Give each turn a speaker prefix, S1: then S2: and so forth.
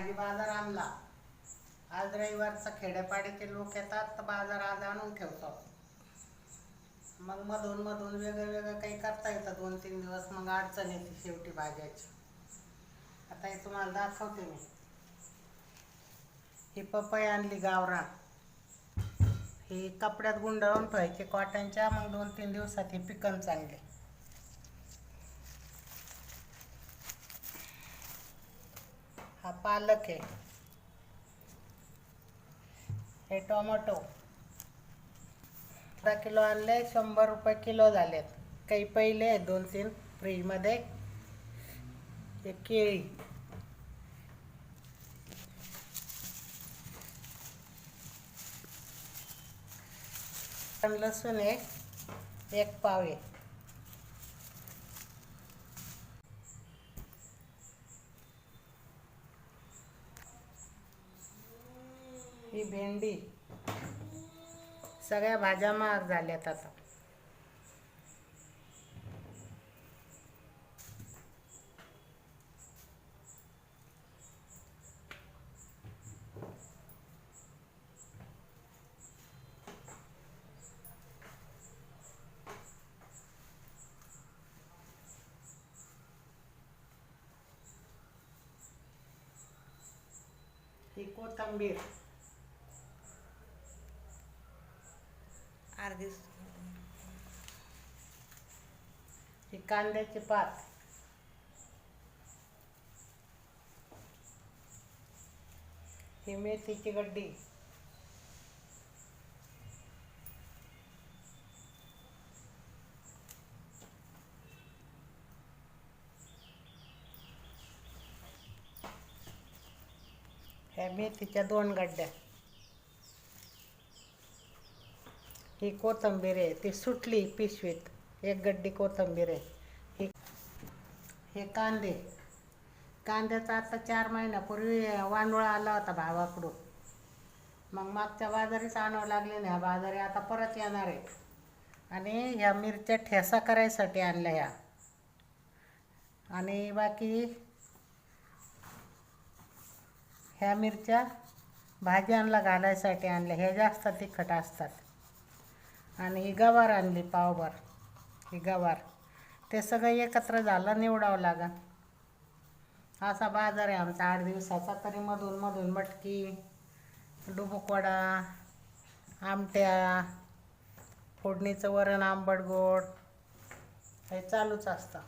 S1: भाजी बाजार आणला. आज रविवारचा खेड्यापाडीचे लोक येतात तर बाजार आज आणून ठेवतात मग मधून मधून वेगळं वेगळं काही करता येतं. दोन तीन दिवस मग अडचण येते शेवटी भाज्याची आता हे तुम्हाला दाखवते मी. ही पपई आणली गावरान. ही कपड्यात गुंडाळून ठेवायचे कॉटनच्या. मग दोन तीन दिवसात हे पिकन चांगले. हा पालक आहे. हे टोमॅटो. दहा किलो आणले शंभर रुपये किलो झालेत. काही पहिले दोन तीन फ्रीजमध्ये. हे केळी. लसूण आहे एक पाव आहे. ही भेंडी सगळ्या भाज्या महाग झाल्यात आता. ही कोथंबीर.
S2: अर्धी
S1: ही कांद्याची पात. ही मेथीची गड्डी. ह्या मेथीच्या दोन गड्ड्या. ही कोथंबीर आहे ती सुटली पिशवीत. एक गड्डी कोथंबीर आहे. ही हे कांदे. कांद्याचा आता चार महिन्यापूर्वी वांडोळा आला होता भावाकडून. मग मागच्या बाजारीच आणावं लागले ना ह्या बाजारी आता परत येणार आहे. आणि ह्या मिरच्या ठेसा करायसाठी आणल्या ह्या. आणि बाकी ह्या मिरच्या भाज्यांना घालायसाठी आणल्या. ह्या जास्त तिखट असतात. आणि ही गवार आणली पावभर. ही गवार. ते सगळं एकत्र झालं निवडावं लागन असा बाजार आहे आमचा. आठ दिवसाचा तरी मधून मधून मटकी डुबुकवडा आमट्या फोडणीचं वरण आंबट गोड हे चालूच असतं.